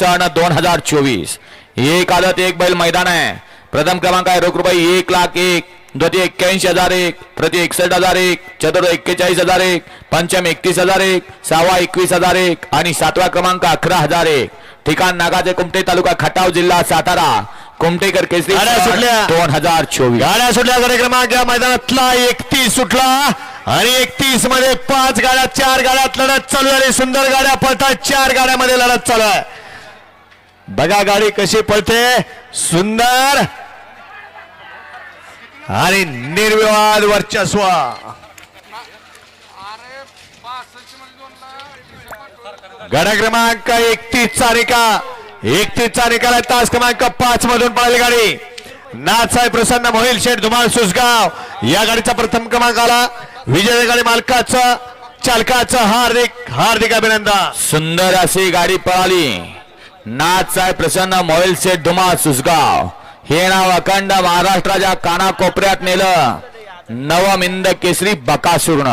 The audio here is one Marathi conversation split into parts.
सण दोन हजार चोवीस. एक आदत एक बैल मैदान आहे. प्रथम क्रमांक आहे रोख रुपये एक लाख एक द्वितीय एक्क्याऐंशी हजार एक तृतीय एकसष्ट हजार एक चतुर्थ एक्केचाळीस हजार एक पंचम एकतीस हजार एक सहावा एकवीस हजार एक आणि सातवा क्रमांक अकरा हजार एक. ठिकाण नागाचे कुमटे तालुका खटाव जिल्हा सातारा. कुमटेकर केसरी. दोन हजार चोवीस. गाड्या सुटल्या. या मैदानातला एकतीस सुटला आणि एकतीसमध्ये पाच गाड्या चार गाड्यात लढत चालू आहे सुंदर गाड्या पळतात. चार गाड्यामध्ये लढत चालू आहे. बघा गाडी कशी पळते. सुंदर. आणि निर्विवाद वर्चस्व. गड क्रमांक एकतीस चा निकाल एकतीस चा निकाल तास क्रमांक पाच मधून पळाली गाडी. नाथसाहेब प्रसन्न मोहिल शेठ धुमाळ सुसगाव. या गाडीचा प्रथम क्रमांक आला. विजय गाडी मालकाचं चालकाचं हार्दिक हार्दिक अभिनंदन. सुंदर अशी गाडी पळाली. नाच साहेब प्रसन्न मोबाईल सेठ धुमा सुसगाव हे नाव अखंड महाराष्ट्राच्या कानाकोपऱ्यात नेलं. नवमिंद केसरी बकासूर्ण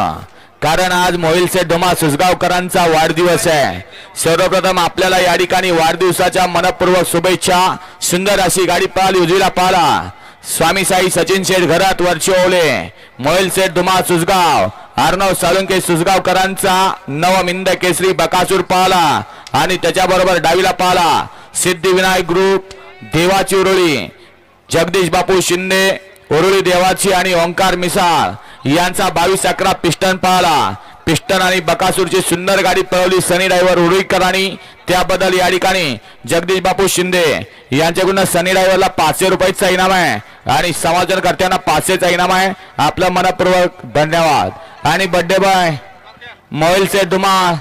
कारण आज मोहिल सेठ धुमा सुसगावकरांचा वाढदिवस आहे. सर्वप्रथम आपल्याला या ठिकाणी वाढदिवसाच्या मनपूर्वक शुभेच्छा. सुंदर अशी गाडी पळाली उजवीला पाला. स्वामी साई सचिन शेठ घरात वरची ओले. मोहिल सेठ धुमा सुसगाव अर्णव साळुंके सुसगावकरांचा नवमिंद केसरी बकासूर पाला. आणि त्याच्याबरोबर डावीला पाला. सिद्धिविनायक ग्रुप देवाची उरुळी जगदीश बापू शिंदे उरुळी देवाची आणि ओंकार मिसाळ यांचा बावीस अकरा पिस्टन पाहला पिस्टन आणि बकासूरची सुंदर गाडी पळवली सनी ड्रायव्हर उरुळीकरांनी त्याबद्दल या ठिकाणी जगदीश बापू शिंदे यांच्याकडून सनी ड्रायव्हरला पाचशे रुपयाचा इनाम आहे. आणि समाजनकर्त्यांना पाचशेचा इनाम आहे. आपलं मनपूर्वक धन्यवाद. आणि बड्डे बॉय मोहिलचे धुमाळ.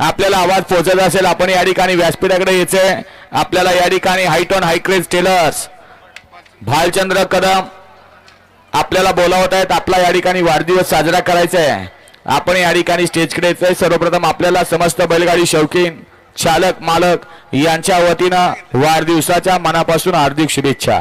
आपल्याला आवाज पोहोचायचा असेल आपण या ठिकाणी व्यासपीठाकडे यायचंय. आपल्याला या ठिकाणी हायटॉन हायक्रेज टेलर्स भालचंद्र कदम आपल्याला बोलावत आहेत. आपला या ठिकाणी वाढदिवस साजरा करायचा आहे आपण या ठिकाणी स्टेजकडे यायचंय. सर्वप्रथम आपल्याला समस्त बैलगाडी शौकीन चालक मालक यांच्या वतीनं वाढदिवसाच्या मनापासून हार्दिक शुभेच्छा.